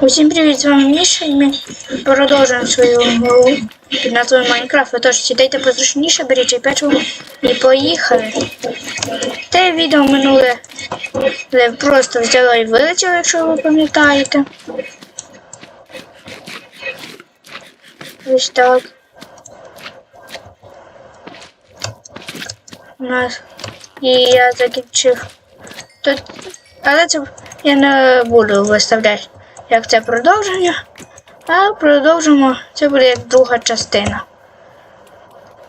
Усім привіт, з вами Міша, і ми продовжуємо свою гру під назвою Майнкрафт. Тож сідайте позручніше, беріть печиво і поїхали. Те відео минуле просто взяло і вилетіло, якщо ви пам'ятаєте. Ось так. У нас. І я закінчив. Тут... Але це я не буду виставляти як це продовження. А продовжимо. Це буде як друга частина.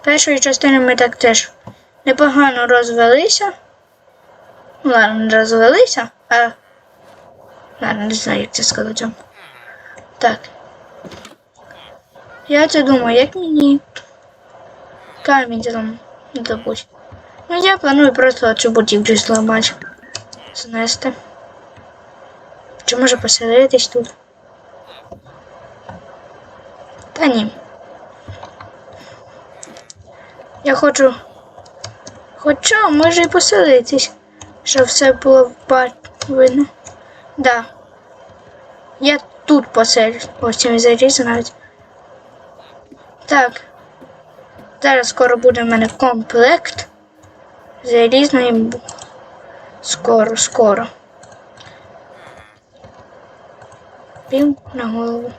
Першої частини ми так теж непогано розвелися. Ну, Ладно, не розвелися, а. Ладно, не знаю, як це сказати. Так. Я це думаю, як мені камінь там добуть. Ну я планую просто цю будівлю зламати. Знести. Чи може поселитись тут? Та ні. Я хочу. Хоча, може і поселитись, щоб все було видно. Да. Я тут поселюсь. Ось цим заріз навіть. Так. Зараз скоро буде в мене комплект. Залізної. Скоро, скоро. Пів на голову.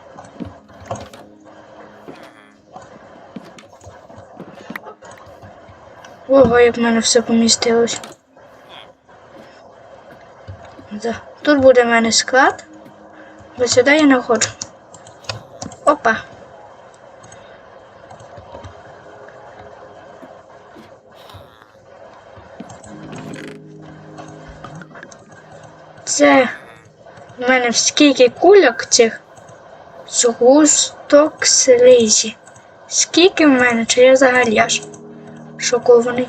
Ого, як в мене все помістилось. Да. Тут буде в мене склад. Бо сюди я не хочу. Опа. Це мене скільки кульок цих згусток слизі. Скільки в мене, чи я взагалі аж шокований.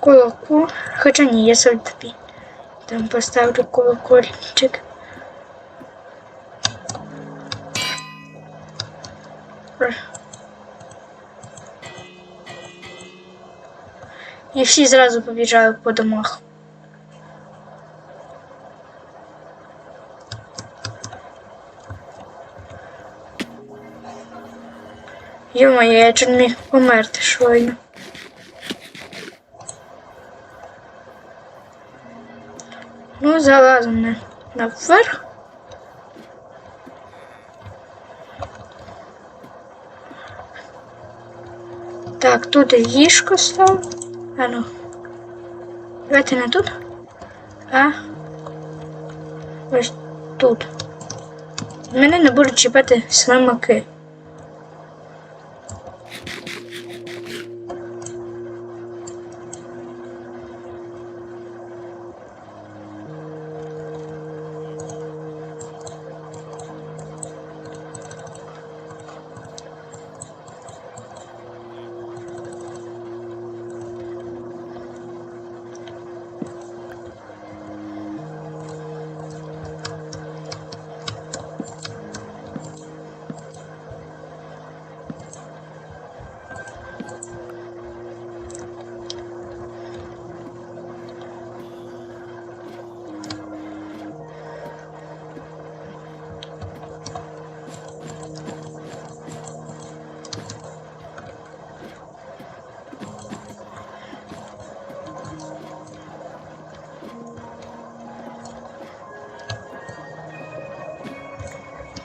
Колоку. Хоча ні, я собі там поставлю колокольчик. І всі зразу побіжали по домах. Йо-моє, я чуть міг померти щойно. Ну, залазимо наверх. Так, тут ліжко став. А ну. Давайте не тут. А ось тут. Мене не будуть чіпати слимаки.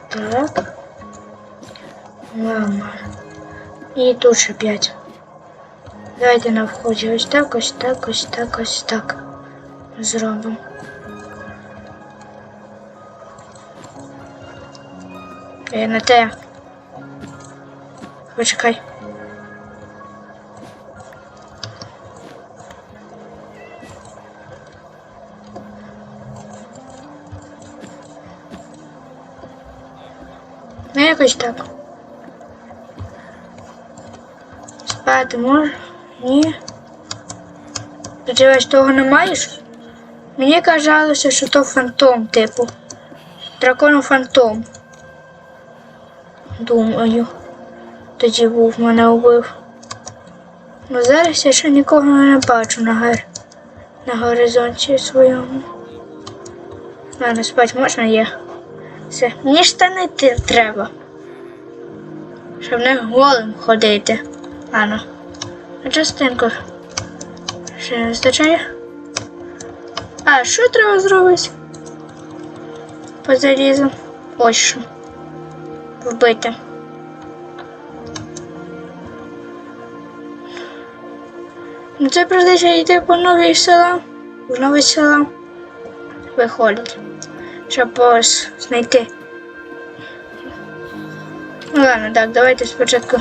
Так. Мама. І тут ще п'ять. Давайте на вході ось так, ось так, ось так, ось так. Зробимо. Е, на те. Почекай. Якось так. Спати можеш? Ні. Сподіваюсь, того не маєш? Мені казалося, що то фантом, типу. Дракон фантом. Думаю. Тоді був мене убив. Ну зараз я ще нікого не бачу на, гар... на горизонті своєму. Ладно, спать можна є. Все. Мені штани треба. Щоб не голим ходити. Ладно. Частинку. Ще не вистачає. А, що треба зробити? По залізу. Ось що. Вбити. Ну це прийдеться йти по новій села. В нові села. Виходить. Щоб ось знайти. Ну ладно, так, давайте спочатку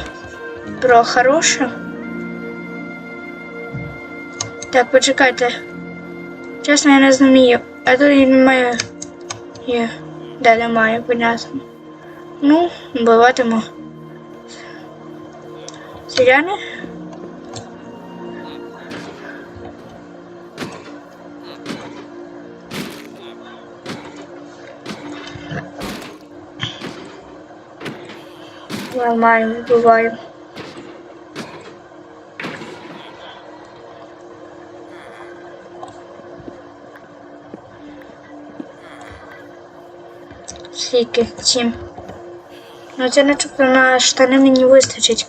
про хороше. Так, почекайте. Чесно, я не знаю. А тут я не маю. Є. Да, немає, понятно. Ну, вбиватиму. Селяни? Нормально, вбиваю. Скільки? Сім. Ну це начебто на штани мені вистачить.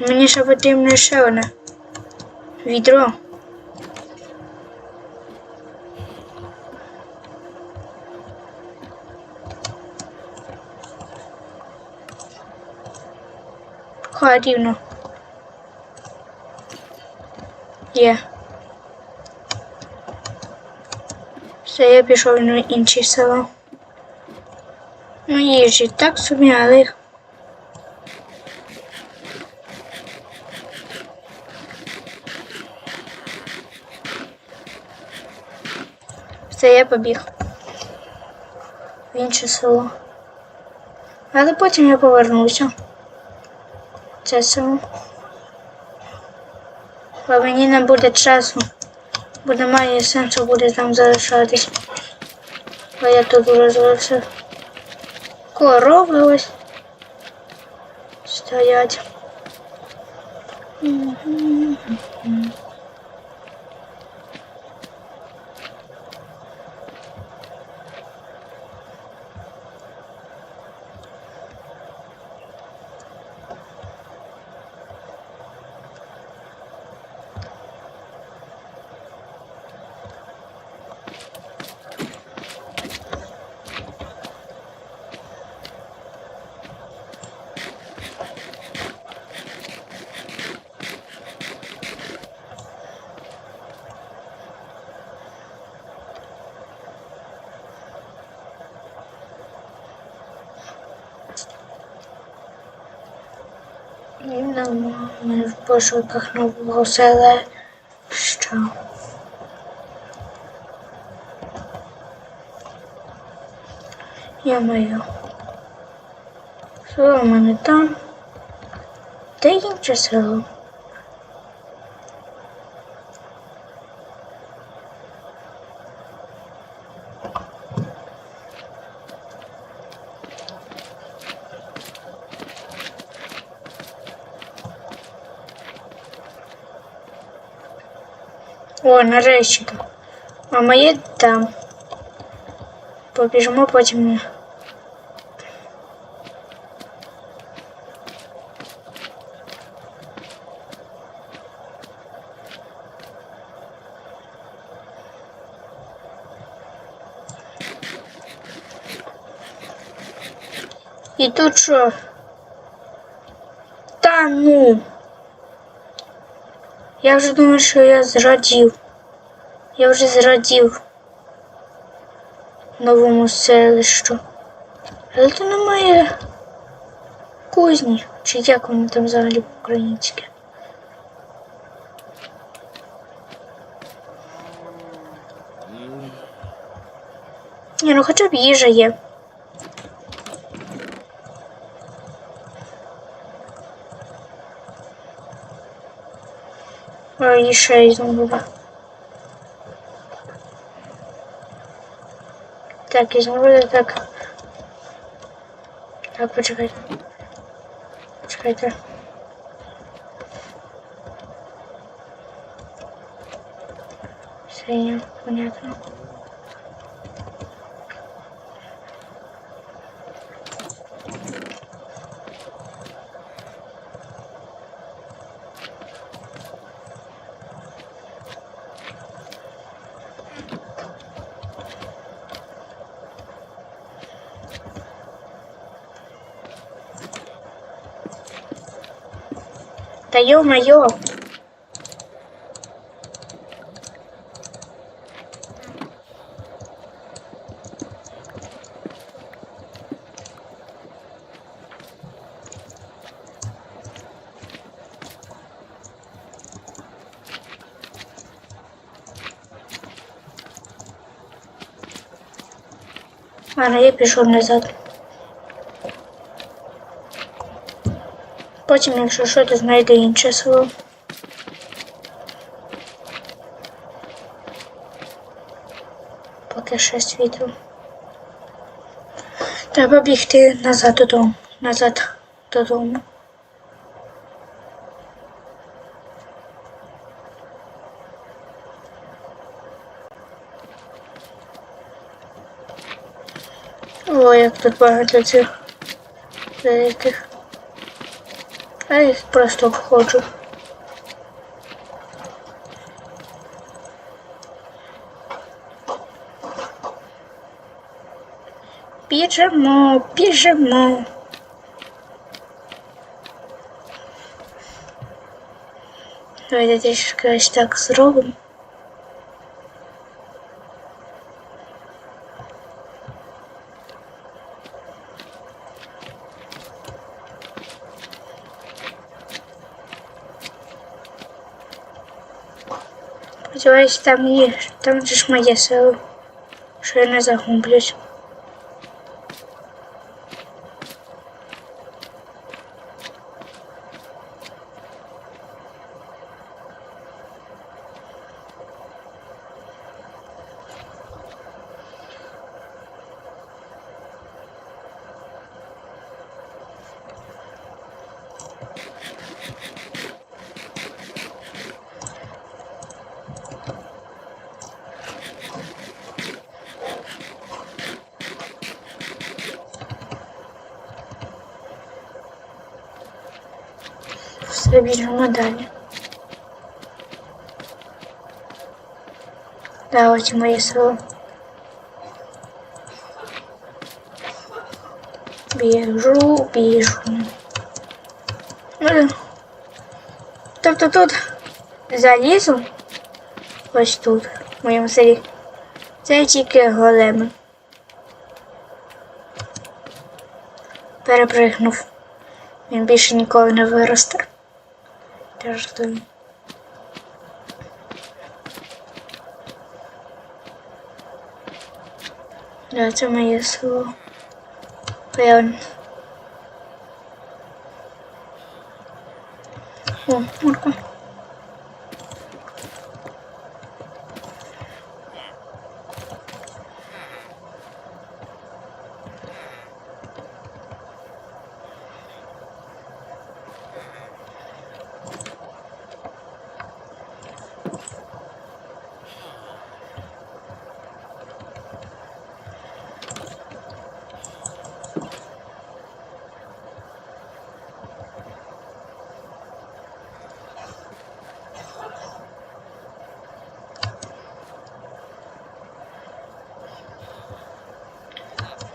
Мені ще потрібно ще одне. Відро. Хай рівно. Є. Все, я пішов на інші села. Ну, їжі так собі, але. Все, я побіг. В інше село. Але потім я повернуся. Це село. Бо мені не буде часу. бо немає сенсу буде там залишатись. Бо я тут розлився. Корови ось стоять. І ми в пошуках нового села. Що? Я маю. Село в мене там. Де інше село? О, нарешті. А моє там. Побіжимо потім. І тут що? Та ну. Я вже думаю, що я зрадів. Я вже зрадів новому селищу. Але то немає кузні. Чи як воно там взагалі по-українськи? Ні, ну хоча б їжа є. Ой, ще й знову. Так, я знову так. Так, почекайте. Почекайте. Все понятно. Та йо-майо. Ладно, я пішов назад. Потім, якщо що, то знайде інше село. Поки ще світло. Треба бігти назад додому. Назад додому. О, як тут багато цих деяких. А я їх просто обходжу. Біжимо, біжимо. Давайте трішки ось так зробимо. Сподіваюсь, там є, там же ж моє село, що я не загублюсь. Все далі. Да, ось моє село. Біжу, біжу. Тобто тут залізу ось тут, в моєму селі. Це тільки големи. Перепригнув. Він більше ніколи не виросте. Жартую. Да, це моє село. Певно. О,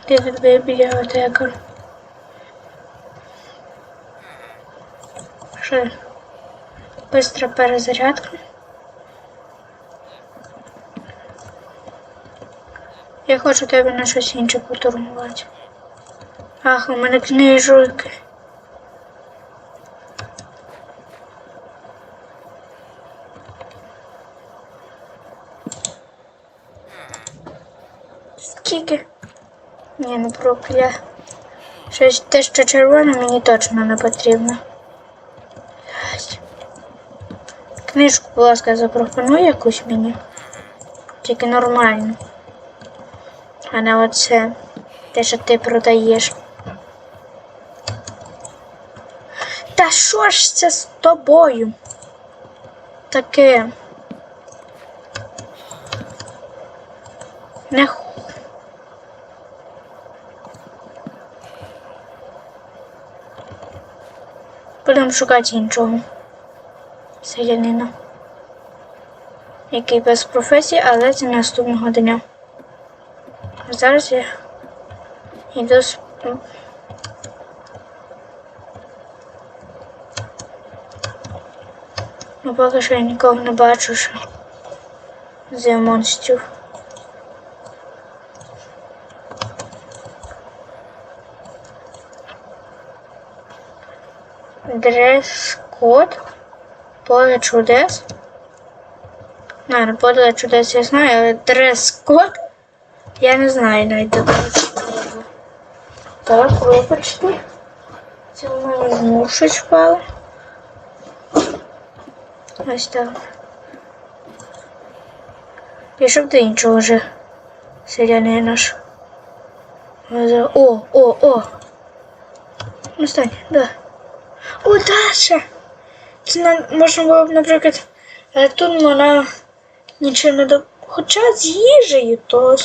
морква. Ти тут бібліотека. Що? Бистра перезарядка. Я хочу тебе на щось інше потурмувати. Ах, у мене книжки. Скільки? Ні, не прокля. Щось те, що червоне, мені точно не потрібно. Книжку, будь ласка, запропонуй якусь мені. Тільки нормальну. А не оце. Те, що ти продаєш. Та що ж це з тобою? Таке. Шукати іншого селянина. Який без професії, але це наступного дня. Зараз я йду з. Ну поки що я нікого не бачу, що з монстрів. Дрес-код. Поле чудес. Ну поле чудес я знаю, але дрес-код я не знаю навіть такого чого. Так, вибачте. Це в мене мушить впала. Ось так. Пішов до іншого вже селянина наш. О, о, о! Ну стань, да. О, Даша! Це можна було б, наприклад, е, тут вона нічого не до. Хоча з їжею то.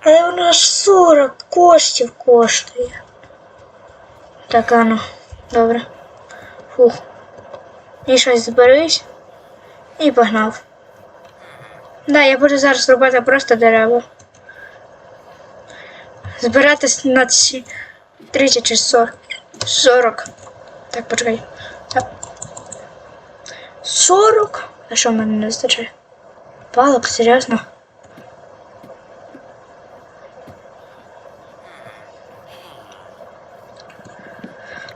Але вона аж 40 коштів коштує. Так, ану, добре. Фух. І щось зберись. І погнав. Да, я буду зараз робити просто дерева. Збиратись на ці 30 чи 40. 40. Так, почекай. Так. 40? А що в мене не вистачає? Палок, серйозно?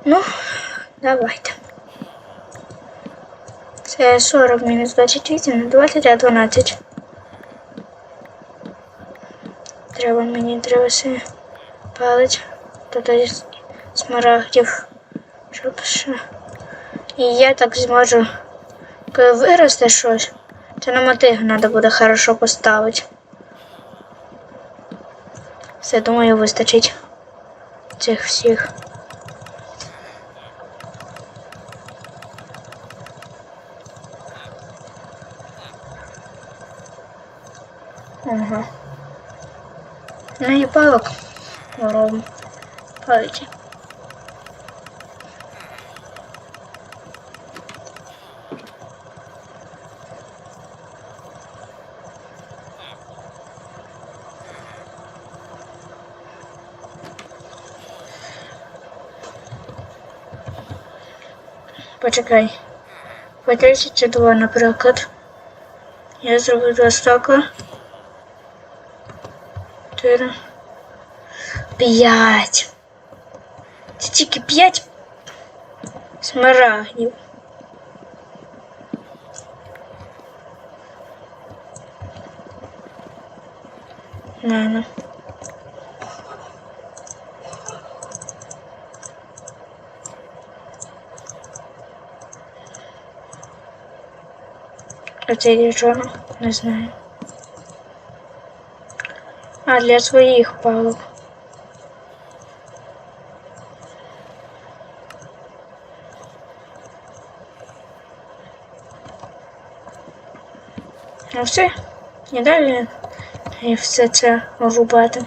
Ну, давайте. Це 40 мінус 28, 20, а 12. Треба мені треба ще палець. Тоді смарагдів. Щоб. І я так зможу, коли виросте щось, то на мотиг треба буде хорошо поставити. Все, думаю, вистачить цих всіх. Ага. Ну і палок робимо. Палиці. Почекай. По 32, наприклад. Я зробив два стака. Чотири. П'ять. Це тільки п'ять смарагдів. На, на. А це для чого? Не знаю. А, для своїх палок. Ну все, і далі і все це рубати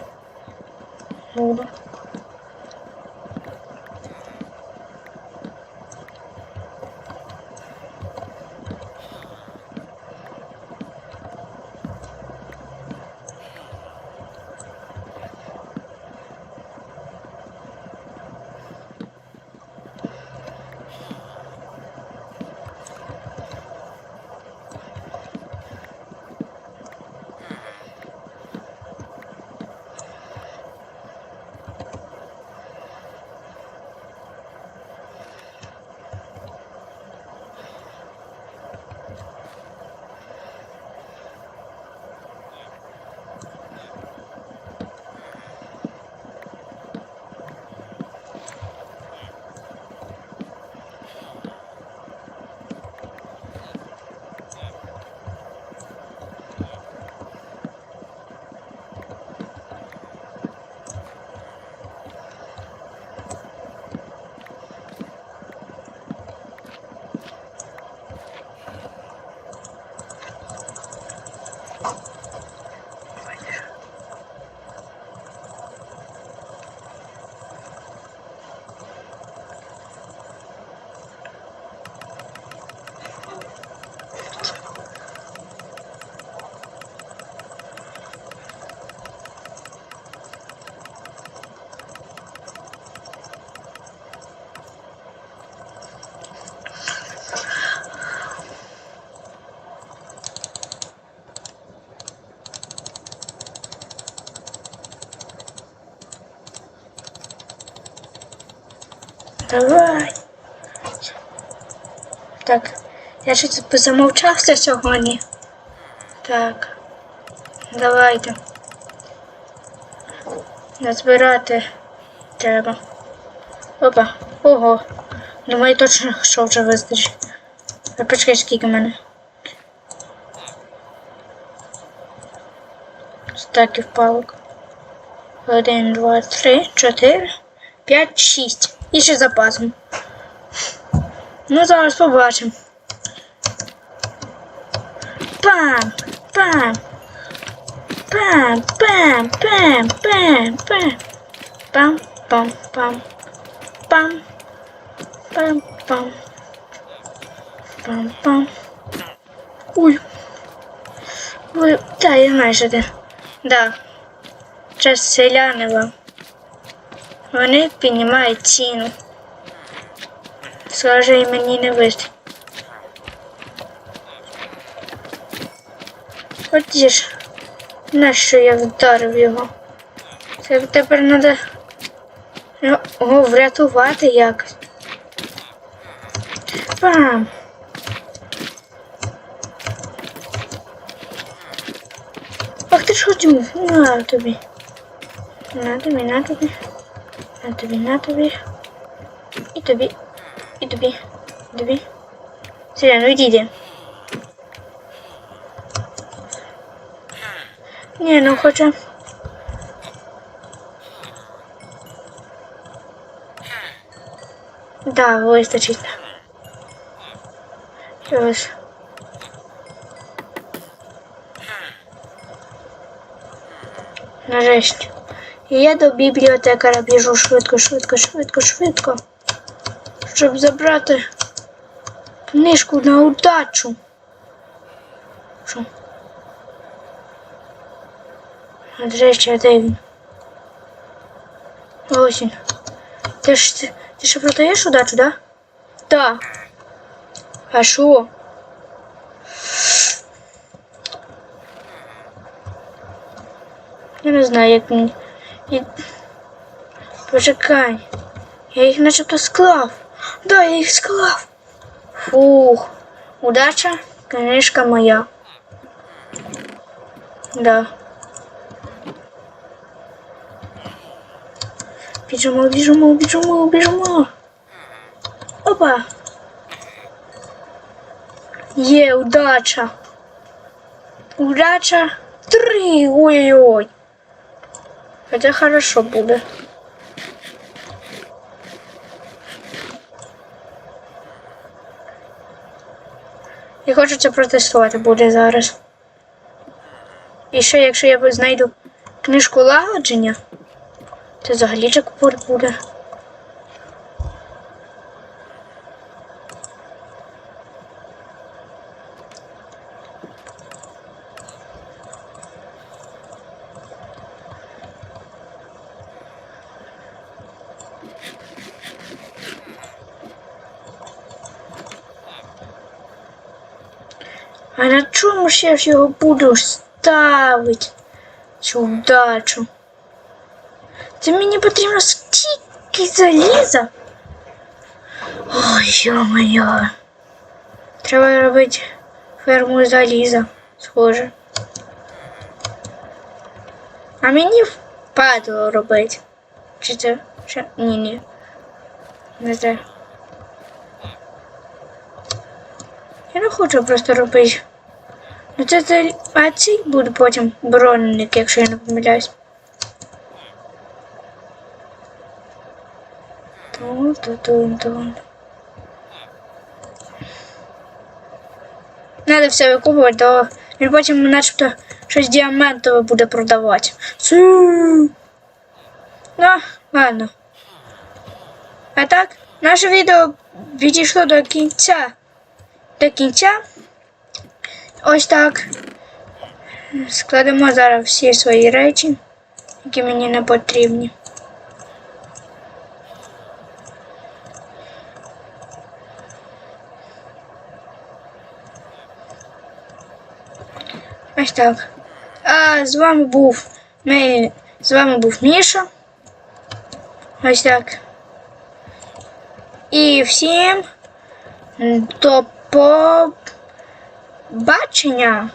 буду. Давай. Так. Я щось замовчався сьогодні. Так. Давайте. Назбирати треба. Опа. Ого. Думаю, точно, що вже вистачить. А почекай, скільки в мене. Стаків палок. Один, два, три, чотири, п'ять, шість. І ще запасом. Ну, зараз побачимо. Пам! Пам! Пам! Пам! Пам! Пам! Пам! Пам! Пам! Пам! Пам! Пам! Пам! Пам! Пам! Ой! Ой, та, я майже де. Да. Час селяни вам. Вони піднімають ціну. Схоже, і мені не вистачить. От ж. Нащо я вдарив його? Це тепер треба його врятувати якось. Пам! Ах ти ж хотів, на тобі. На тобі, на тобі. На тобі, на тобі. І тобі. І тобі. І тобі. Селян, відійди. Ні, ну хоча. Да, вистачить. Що ж. Нарешті. І я до бібліотекаря біжу швидко, швидко, швидко, швидко. Щоб забрати книжку на удачу. Що? Нарешті, а де він? Ось він. Ти ж ти, ти ще продаєш удачу, да? Так. А що? Я не знаю, як мені. І... Почекай. Я їх начебто склав. Да, я їх склав. Фух. Удача, книжка моя. Да. Біжимо, біжимо, біжимо, біжимо. Опа. Є, удача. Удача. Три. Ой-ой-ой. Хотя хорошо буде. І хочеться протестувати буде зараз. І ще, якщо я знайду книжку лагодження, то взагалі джекпот буде. А на чому ж я ж його буду ставити? Цю вдачу? Це мені потрібно стільки заліза. Ой, ё-моё. Треба робити ферму заліза, схоже. А мені впадло робити. Чи це? Чи... Ні, ні. Не знаю. Я не хочу просто робити. Ну це, це а цей буде потім бронник, якщо я не помиляюсь. Тун-тун-тун-тун. Надо все викупувати, то він потім начебто щось діамантове буде продавати. Ну, ладно. А так, наше відео відійшло до кінця. До кінця. Ось так. Складемо зараз всі свої речі, які мені не потрібні. Ось так. А з вами був ми, з вами був Міша. Ось так. І всім до побачення.